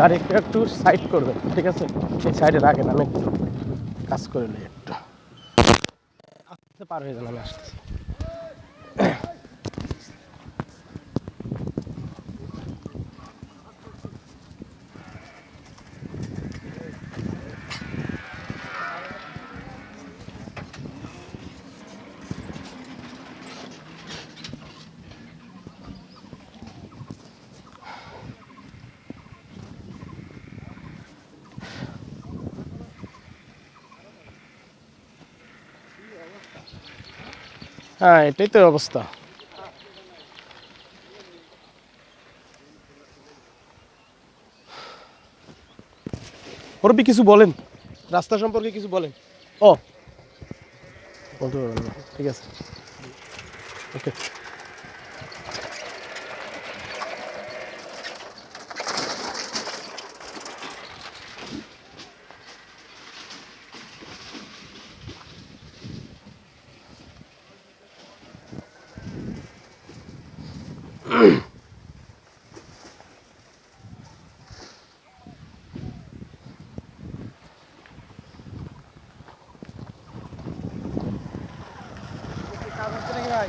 গাড়ি একটু সাইড করবে ঠিক আছে? এই সাইডে রাখেন আমি একটু কাজ করে নিই একটু। আস্তে পার হয়ে যান আমি আসতেছি। হ্যাঁ এটাই তো অবস্থা। ওরপি কিছু বলেন। রাস্তা সম্পর্কে কিছু বলেন। ও। বলতে পারবেন না। ঠিক আছে। ওকে।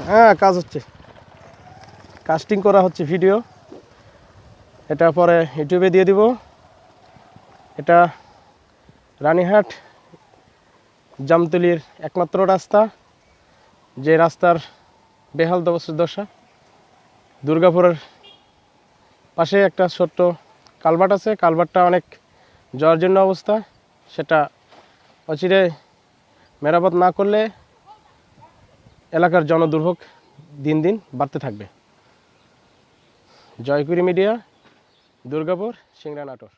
হ্যাঁ কাজ হচ্ছে। কাস্টিং করা হচ্ছে ভিডিও এটা পরে ইউটিউবে দিয়ে দিব। এটা রানীহাট, জামতলির একমাত্র রাস্তা, যে রাস্তার বেহাল দশ- দুর্গাপুরের পাশে একটা ছোট্ট কালভার্ট আছে। কালভার্টটা অনেক জর্জন্য অবস্থা। সেটা অচিরে মেরামত না করলে এলাকার জনদুর্ভোগ দিন দিন বাড়তে থাকবে। জয়কুরি মিডিয়া, দুর্গাপুর, সিংড়া নাটোর।